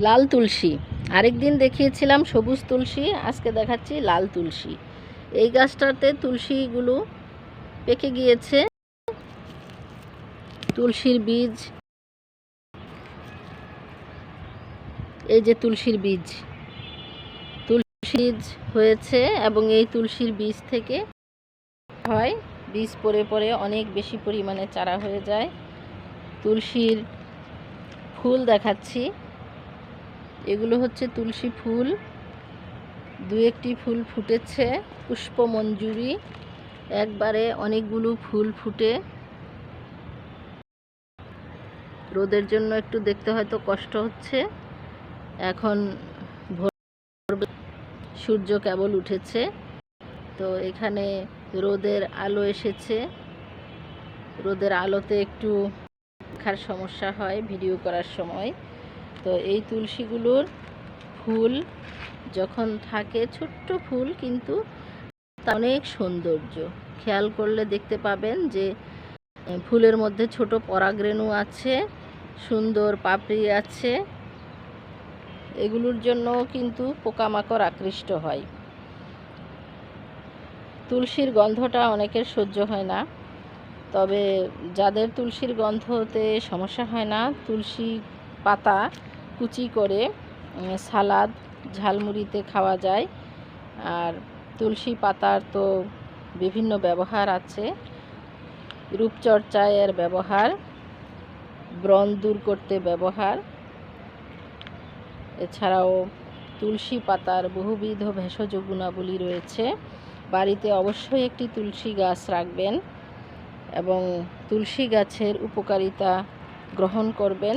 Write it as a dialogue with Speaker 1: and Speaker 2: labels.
Speaker 1: লাল তুলসী। আরেক দিন দেখিয়েছিলাম সবুজ তুলসী, আজকে দেখাচ্ছি লাল তুলসী। এই গাছটাতে তুলসীগুলো পেকে গিয়েছে। তুলসীর বীজ। এই যে তুলসীর বীজ। তুলসী হয়েছে এবং এই তুলসীর বীজ থেকে হয়, বীজ পরে পরে অনেক বেশি পরিমাণে চারা হয়ে যায়। তুলসীর ফুল দেখাচ্ছি। এগুলো হচ্ছে তুলসী ফুল। দু একটি ফুল ফুটেছে, পুষ্পমঞ্জুরি। একবারে অনেকগুলো ফুল ফুটে। রোদের জন্য একটু দেখতে হয়তো কষ্ট হচ্ছে। এখন ভোর সূর্য কেবল উঠেছে। তো এখানে রোদের আলো এসেছে। রোদের আলোতে একটু দেখার সমস্যা হয় ভিডিও করার সময়। তো এই তুলসীগুলোর ফুল যখন থাকে, ছোট্ট ফুল কিন্তু অনেক সৌন্দর্য। খেয়াল করলে দেখতে পাবেন যে ফুলের মধ্যে ছোট পরাগরেণু আছে, সুন্দর পাপড়ি আছে। এগুলোর জন্য কিন্তু পোকামাকড় আকৃষ্ট হয়। তুলসীর গন্ধটা অনেকের সহ্য হয় না। তবে যাদের তুলসীর গন্ধতে সমস্যা হয় না, তুলসী পাতা কুচি করে সালাদ, ঝালমুড়িতে খাওয়া যায়। আর তুলসী পাতার তো বিভিন্ন ব্যবহার আছে। রূপচর্চায় এর ব্যবহার, ব্রণ দূর করতে ব্যবহার। এছাড়াও তুলসী পাতার বহুবিধ ভেষজ গুণাবলী রয়েছে। বাড়িতে অবশ্যই একটি তুলসী গাছ রাখবেন এবং তুলসী গাছের উপকারিতা গ্রহণ করবেন।